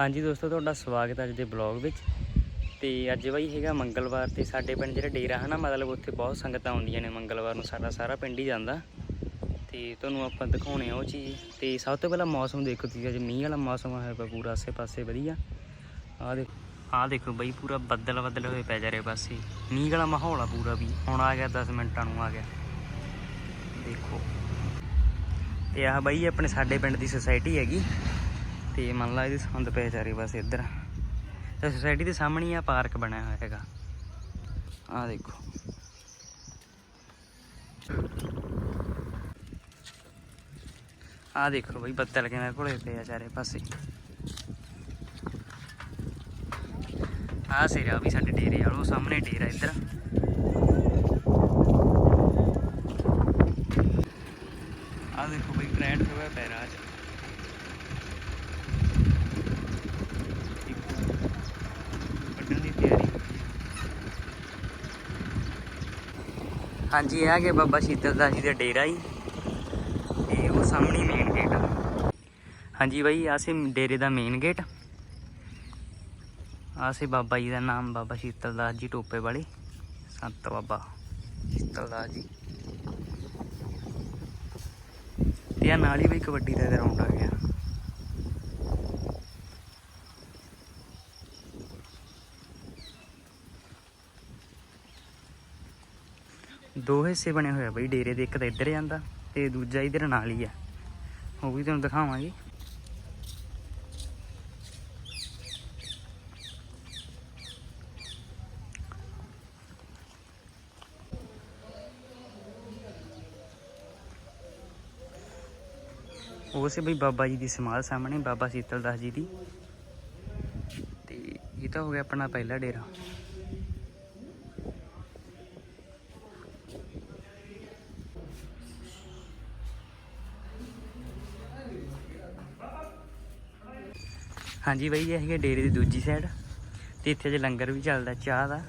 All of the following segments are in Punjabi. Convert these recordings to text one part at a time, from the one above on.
ਹਾਂਜੀ ਦੋਸਤੋ, ਤੁਹਾਡਾ ਸਵਾਗਤ ਹੈ ਅੱਜ ਦੇ ਬਲੌਗ ਵਿੱਚ। ਤੇ ਅੱਜ ਬਾਈ ਹੈਗਾ ਮੰਗਲਵਾਰ ਤੇ ਸਾਡੇ ਪਿੰਡ ਜਿਹੜਾ ਡੇਰਾ ਹੈ ਨਾ ਮਤਲਬ ਉੱਥੇ ਬਹੁਤ ਸੰਗਤਾਂ ਆਉਂਦੀਆਂ ਨੇ ਮੰਗਲਵਾਰ ਨੂੰ, ਸਾਡਾ ਸਾਰਾ ਪਿੰਡ ਹੀ ਜਾਂਦਾ। ਤੇ ਤੁਹਾਨੂੰ ਆਪਾਂ ਦਿਖਾਉਣੇ ਆ ਉਹ ਚੀਜ਼। ਤੇ ਸਭ ਤੋਂ ਪਹਿਲਾਂ ਮੌਸਮ ਦੇਖੋ ਤੁਸੀਂ, ਅੱਜ ਮੀਂਹ ਵਾਲਾ ਮੌਸਮ ਹੋਇਆ ਪਿਆ ਪੂਰਾ, ਆਸੇ-ਪਾਸੇ ਵਧੀਆ। ਆਹ ਦੇਖੋ ਆਹ ਦੇਖੋ ਬਾਈ, ਪੂਰਾ ਬੱਦਲ ਬੱਦਲ ਹੋਏ ਪੈ ਜਾ ਰਹੇ ਪਾਸੇ। ਮੀਂਹ ਵਾਲਾ ਮਾਹੌਲ ਆ ਪੂਰਾ ਵੀ, ਹੁਣ ਆ ਗਿਆ 10 ਮਿੰਟਾਂ ਨੂੰ, ਆ ਗਿਆ। ਦੇਖੋ। ਤੇ ਆਹ ਬਾਈ, ਆਪਣੇ ਸਾਡੇ ਪਿੰਡ ਦੀ ਸੁਸਾਇਟੀ ਹੈਗੀ। ਤੇ ਮੰਨ ਲਾ ਇਹਦੇ ਸੰਦ ਪੈ ਜਾ ਬਸ ਇੱਧਰ। ਤੇ ਸੁਸਾਇਟੀ ਦੇ ਸਾਹਮਣੇ ਹੀ ਆ ਪਾਰਕ ਬਣਿਆ ਹੋਇਆ ਹੈਗਾ। ਆਹ ਦੇਖੋ। ਆਹ ਦੇਖੋ ਬਈ ਬੱਦਲ ਕਿਵੇਂ ਘੁਲੇ ਪਏ ਆ ਚਾਰੇ ਪਾਸੇ। ਆਹ ਸਿਰਾ ਵੀ ਸਾਡੇ ਡੇਰੇ ਵਾਲੋ ਸਾਹਮਣੇ ਡੇਰਾ ਇੱਧਰ। ਆਹ ਦੇਖੋ ਬਈ ਗ੍ਰੈਂਡ ਹੋਇਆ ਪੈਰਾ ਅੱਜ। ਹਾਂਜੀ, ਇਹ ਆ ਕਿ ਬਾਬਾ ਸ਼ੀਤਲ ਦਾਸ ਜੀ ਦਾ ਡੇਰਾ ਹੀ ਤੇ ਉਹ ਸਾਹਮਣੇ ਮੇਨ ਗੇਟ ਆ। ਹਾਂਜੀ ਬਾਈ ਆ ਸੀ ਡੇਰੇ ਦਾ ਮੇਨ ਗੇਟ ਆ ਸੀ ਬਾਬਾ ਜੀ ਦਾ ਨਾਮ, ਬਾਬਾ ਸ਼ੀਤਲ ਦਾਸ ਜੀ ਟੋਪੇ ਵਾਲੇ। ਸੰਤ ਬਾਬਾ ਸ਼ੀਤਲ ਦਾਸ ਜੀ। ਤੇ ਆ ਨਾਲ ਹੀ ਬਈ ਕਬੱਡੀ ਦਾ ਗਰਾਊਂਡ ਆ ਗਿਆ। ਦੋ ਹਿੱਸੇ ਬਣੇ ਹੋਏ ਆ ਬਈ, ਡੇਰੇ ਦੇ, ਇੱਕ ਤਾਂ ਇੱਧਰ ਜਾਂਦਾ ਤੇ ਦੂਜਾ ਇਧਰ ਨਾਲ ਹੀ ਆ। ਉਹ ਵੀ ਤੁਹਾਨੂੰ ਦਿਖਾਵਾਂਗੇ। ਉਹ ਸੀ ਬਈ ਬਾਬਾ ਜੀ ਦੀ ਸਮਾਧ ਸਾਹਮਣੇ, ਬਾਬਾ ਸੀਤਲ ਦਾਸ ਜੀ ਦੀ। ਤੇ ਇਹ ਤਾਂ ਹੋ ਗਿਆ ਆਪਣਾ ਪਹਿਲਾ ਡੇਰਾ। ਹਾਂਜੀ ਬਈ, ਇਹ ਹੈਗੇ ਡੇਰੇ ਦੀ ਦੂਜੀ ਸਾਈਡ ਤੇ ਇੱਥੇ ਜੇ ਲੰਗਰ ਵੀ ਚੱਲਦਾ, ਚਾਹ ਦਾ।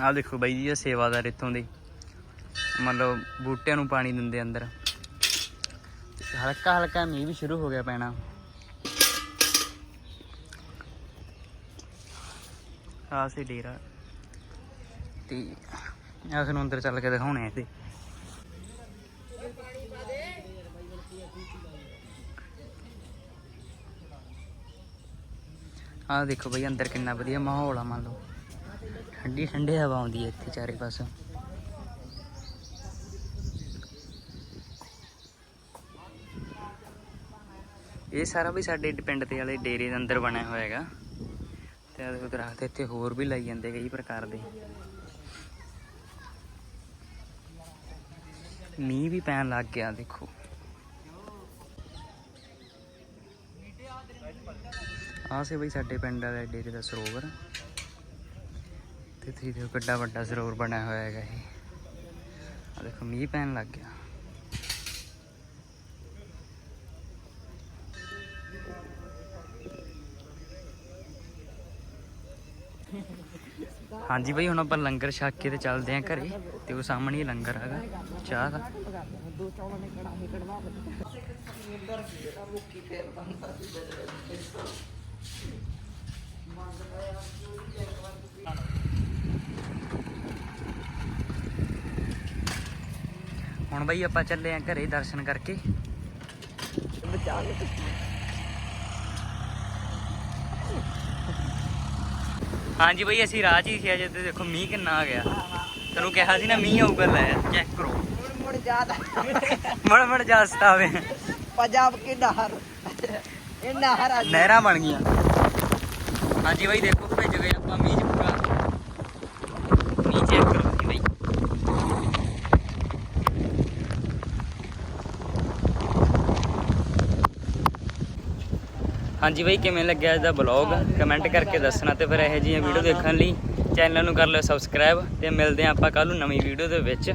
ਆਹ ਦੇਖੋ ਬਾਈ ਜੀ, ਇਹ ਸੇਵਾਦਾਰ ਇੱਥੋਂ ਦੇ। ਮਤਲਬ ਬੂਟਿਆਂ ਨੂੰ ਪਾਣੀ ਦਿੰਦੇ ਅੰਦਰ। ਹਲਕਾ ਹਲਕਾ ਮੀਂਹ ਵੀ ਸ਼ੁਰੂ ਹੋ ਗਿਆ ਪੈਣਾ। ਆਹ ਸੀ ਡੇਰਾ। ਤੇ ਆਹ ਨੂੰ ਅੰਦਰ ਚੱਲ ਕੇ ਦਿਖਾਉਣੇ ਆ ਇਹਦੇ ਆਹ ਦੇਖੋ ਬਈ, ਅੰਦਰ ਕਿੰਨਾ ਵਧੀਆ ਮਾਹੌਲ ਆ ਮੰਨ ਲਓ। ਠੰਡੀ ਠੰਡੀ ਹਵਾ ਆਉਂਦੀ ਹੈ ਇੱਥੇ ਚਾਰੇ ਪਾਸੇ। ਇਹ ਸਾਰਾ ਵੀ ਸਾਡੇ ਪਿੰਡ ਦੇ ਵਾਲੇ ਡੇਰੇ ਦੇ ਅੰਦਰ ਬਣਿਆ ਹੋਇਆ ਹੈਗਾ। ਤੇ ਆਹ ਦਰਖਤ ਇੱਥੇ ਹੋਰ ਵੀ ਲਾਈ ਜਾਂਦੇ ਕਈ ਪ੍ਰਕਾਰ ਦੇ। ਮੀਂਹ ਵੀ ਪੈਣ ਲੱਗ ਗਿਆ, ਦੇਖੋ। ਆਹ ਸੇ ਬਈ ਸਾਡੇ ਪਿੰਡ ਵਾਲੇ ਡੇਰੇ ਦਾ ਸਰੋਵਰ। ਤੇ ਤੁਸੀਂ ਦੇਖੋ ਕਿੱਡਾ ਵੱਡਾ ਸਰੋਵਰ ਬਣਿਆ ਹੋਇਆ ਹੈਗਾ ਇਹ। ਆ ਦੇਖੋ, ਮੀਂਹ ਪੈਣ ਲੱਗ ਗਿਆ। ਹਾਂਜੀ ਬਈ, ਹੁਣ ਆਪਾਂ ਲੰਗਰ ਛਕ ਕੇ ਤੇ ਚੱਲਦੇ ਆਂ ਘਰੇ, ਤੇ ਉਹ ਸਾਹਮਣੇ ਹੀ ਲੰਗਰ ਹੈਗਾ, ਚਾਹ ਦਾ। ਹੁਣ ਬਈ ਆਪਾਂ ਚੱਲੇ ਆਂ ਘਰੇ ਦਰਸ਼ਨ ਕਰਕੇ। ਹਾਂਜੀ ਬਈ ਅਸੀਂ ਰਾਹ 'ਚ ਹੀ ਸੀ ਅਜੇ ਤੇ ਦੇਖੋ ਮੀਂਹ ਕਿੰਨਾ ਆ ਗਿਆ। ਤੈਨੂੰ ਕਿਹਾ ਸੀ ਨਾ ਮੀਂਹ ਆਊਗਾ ਲੈ ਚੈੱਕ ਕਰੋ। ਮੁੜ ਜਾਦਾ ਮੜ ਮੜ ਜਾਸਤਾ ਵੇ ਪੰਜਾਬ ਕੀ ਨਹਿਰ? ਇਹ ਨਹਿਰ ਆ ਨਹਿਰਾਂ ਬਣ ਗਈਆਂ। ਹਾਂਜੀ ਬਾਈ ਦੇਖੋ ਭਿੱਜ ਗਏ ਆਪਾਂ ਮੀਂਹ 'ਚ ਪੂਰਾ ਮੀਂਹ ਚੈੱਕ ਕਰੋ ਜੀ ਬਾਈ ਹਾਂਜੀ ਬਾਈ, ਕਿਵੇਂ ਲੱਗਿਆ ਅੱਜ ਦਾ ਬਲੌਗ ਕਮੈਂਟ ਕਰਕੇ ਦੱਸਣਾ ਤੇ ਫਿਰ ਇਹੋ ਜਿਹੀਆਂ ਵੀਡੀਓ ਦੇਖਣ ਲਈ। ਚੈਨਲ ਨੂੰ ਕਰ ਲਿਓ ਸਬਸਕ੍ਰਾਈਬ ਤੇ ਮਿਲਦੇ ਹਾਂ ਆਪਾਂ ਕੱਲ ਨੂੰ ਨਵੀਂ ਵੀਡੀਓ ਦੇ ਵਿੱਚ।